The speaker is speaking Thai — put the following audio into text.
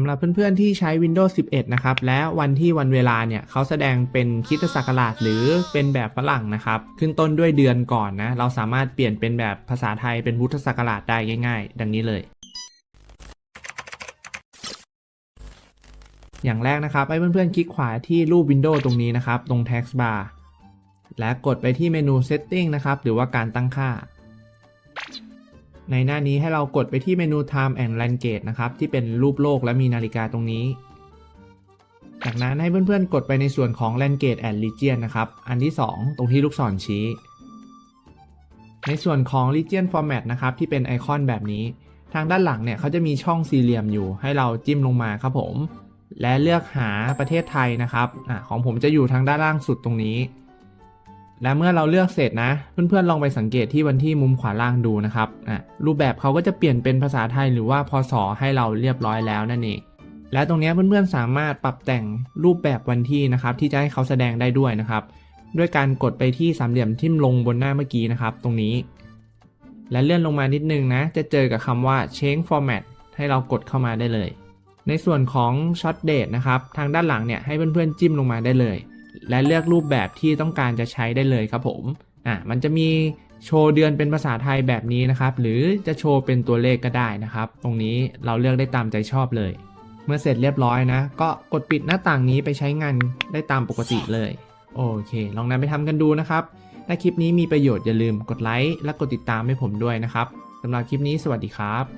ำหรับเพื่อนๆที่ใช้ Windows 11 นะครับ และวันที่วันเวลาเนี่ยเขาแสดงเป็นคิดศักราชหรือเป็นแบบฝรั่งนะครับ ขึ้นต้นด้วยเดือนก่อนนะ เราสามารถเปลี่ยนเป็นแบบภาษาไทยเป็นพุทธศักราชได้ง่าย ๆ ดังนี้เลย อย่างแรกนะครับ ให้เพื่อนๆคลิกขวาที่รูป Windows ตรงนี้นะครับ ตรง Text Bar และกดไปที่เมนู Setting นะครับ หรือว่าการตั้งค่า ในหน้านี้ให้เรากดไปที่เมนู Time and Language นะครับที่เป็นรูปโลกและมีนาฬิกาตรงนี้ จากนั้นให้เพื่อนๆ กดไปในส่วนของ Language and Region นะครับอันที่ 2 ตรงที่ลูกศรชี้ ในส่วนของ Region Format นะครับที่เป็นไอคอนแบบนี้ ทางด้านหลังเนี่ยเขาจะมีช่องสี่เหลี่ยมอยู่ ให้เราจิ้มลงมาครับผม และเลือกหาประเทศไทยนะครับอของผมจะอยู่ทางด้านล่างสุดตรงนี้ และเมื่อเราเลือกเสร็จนะ เพื่อนๆลองไปสังเกตที่วันที่มุมขวาล่างดูนะครับอะรูปแบบเขาก็จะเปลี่ยนเป็นภาษาไทยหรือว่าพศให้เราเรียบร้อยแล้วนั่นเองและตรงนี้เพื่อนๆสามารถปรับแต่งรูปแบบวันที่นะครับ ที่จะให้เขาแสดงได้ด้วยนะครับ ด้วยการกดไปที่สามเหลี่ยมทิ่มลงบนหน้าเมื่อกี้นะครับ ตรงนี้ และเลื่อนลงมานิดนึงนะ จะเจอกับคำว่า change format ให้เรากดเข้ามาได้เลย ในส่วนของ short date นะครับ ทางด้านหลังเนี่ยให้เพื่อนๆจิ้มลงมาได้เลย และเลือกรูปแบบที่ต้องการจะใช้ได้เลยครับผมอะมันจะมีโชว์เดือนเป็นภาษาไทยแบบนี้นะครับ หรือจะโชว์เป็นตัวเลขก็ได้นะครับ ตรงนี้เราเลือกได้ตามใจชอบเลย เมื่อเสร็จเรียบร้อยนะ ก็กดปิดหน้าต่างนี้ไปใช้งานได้ตามปกติเลย โอเค ลองนำไปทำกันดูนะครับ ถ้าคลิปนี้มีประโยชน์อย่าลืมกดไลค์และกดติดตามให้ผมด้วยนะครับสำหรับคลิปนี้สวัสดีครับ